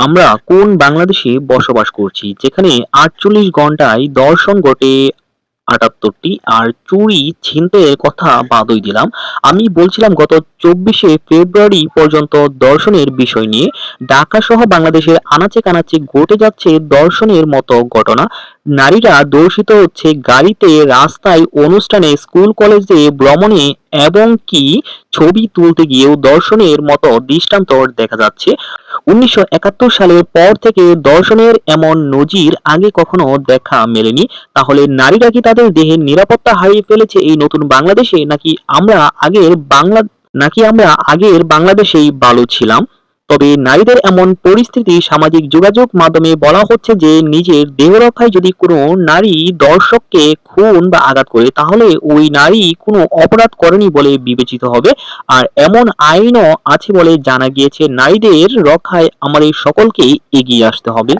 আমরা কোন বাংলাদেশে বসবাস করছি? যেখানে আটচল্লিশ ঘন্টায় দর্শন ঘটে আটাত্তরটি, আর চুরি ছিনতাইয়ের কথা বাদই দিলাম। আমি বলছিলাম গত চব্বিশে ফেব্রুয়ারি পর্যন্ত দর্শনের বিষয় নিয়ে। ঢাকা সহ বাংলাদেশের আনাচে কানাচে ঘটে যাচ্ছে দর্শনের মতো ঘটনা। নারীরা দর্শিত হচ্ছে গাড়িতে রাস্তায় অনুষ্ঠানে, স্কুল, কলেজে, ভ্রমণে এবং কি ছবি তুলতে গিয়েও দর্শনের মতো দৃষ্টান্ত দেখা যাচ্ছে। উনিশশো একাত্তর সালের পর থেকে দর্শনের এমন নজির আগে কখনো দেখা মেলেনি। তাহলে নারীরা কি তাদের দেহের নিরাপত্তা হারিয়ে ফেলেছে এই নতুন বাংলাদেশে? নাকি আমরা আগের বাংলা নাকি আমরা আগের বাংলাদেশেই ভালো ছিলাম? তবে নারীদের এমন পরিস্থিতি সামাজিক যোগাযোগ মাধ্যমে বলা হচ্ছে যে নিজের দেহ রক্ষায় যদি কোনো নারী দর্শককে খুন বা আঘাত করে, তাহলে ওই নারী কোনো অপরাধ করেনি বলে বিবেচিত হবে। আর এমন আইনও আছে বলে জানা গিয়েছে, নারীদের রক্ষায় আমাদের সকলকেই এগিয়ে আসতে হবে।